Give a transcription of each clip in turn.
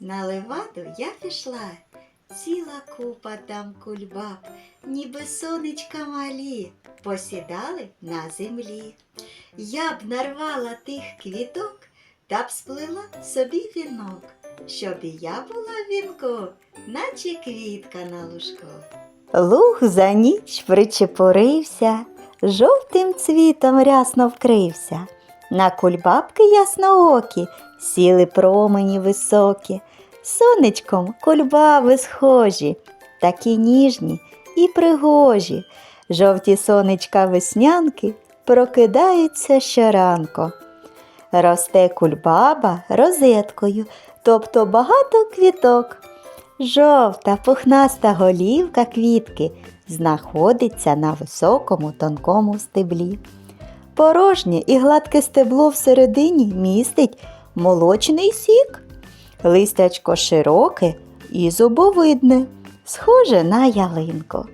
На леваду я пішла, ціла купа там кульбаб, ніби сонечка малі, посідали на землі. Я б нарвала тих квіток та б сплела собі вінок, щоб і я була в вінку, наче квітка на лужку. Луг за ніч причепурився, жовтим цвітом рясно вкрився. На кульбабки ясноокі сіли промені високі, сонечком кульбаби схожі, такі ніжні і пригожі. Жовті сонечка веснянки прокидаються щоранку. Росте кульбаба розеткою, тобто багато квіток. Жовта пухнаста голівка квітки знаходиться на високому тонкому стеблі. Порожнє і гладке стебло всередині містить молочний сік. Листячко широке і зубовидне, схоже на ялинку.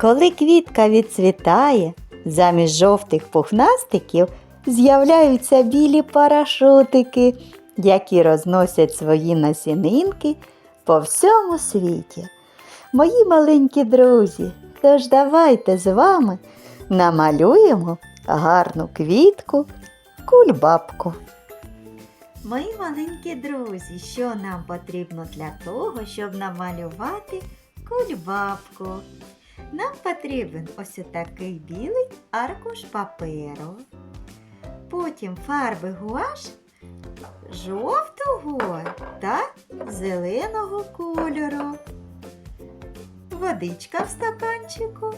Коли квітка відцвітає, замість жовтих пухнастиків з'являються білі парашутики, які розносять свої насінинки по всьому світі. Мої маленькі друзі, тож давайте з вами намалюємо гарну квітку, кульбабку. Мої маленькі друзі, що нам потрібно для того, щоб намалювати кульбабку? Нам потрібен ось такий білий аркуш паперу. Потім фарби гуаш жовтого та зеленого кольору. Водичка в стаканчику.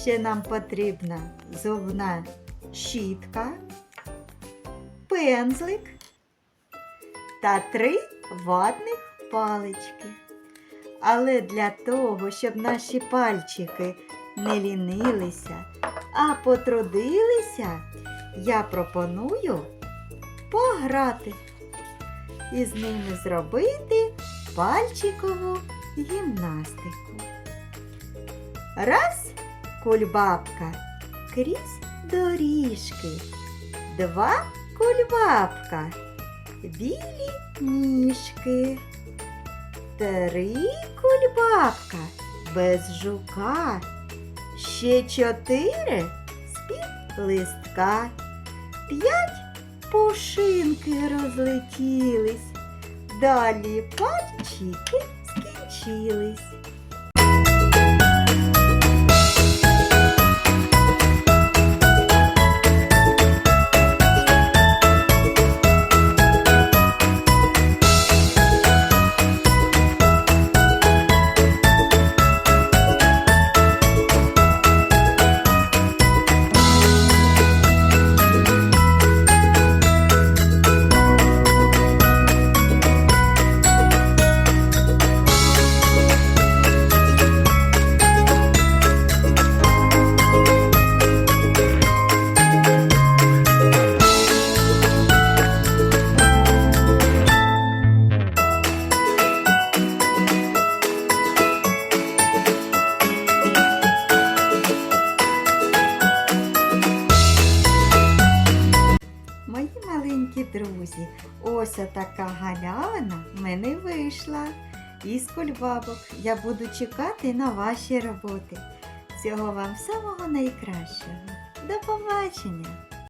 Ще нам потрібна зубна щітка, пензлик та три ватних палички. Але для того, щоб наші пальчики не лінилися, а потрудилися, я пропоную пограти і з ними зробити пальчикову гімнастику. Раз кульбабка крізь доріжки. Два кульбабка білі ніжки. Три кульбабка без жука. Ще чотири з-під листка. П'ять пушинки розлетілись. Далі пальчики скінчились. Друзі, ось така галявина в мене вийшла. Із кульбабок я буду чекати на ваші роботи. Всього вам самого найкращого. До побачення!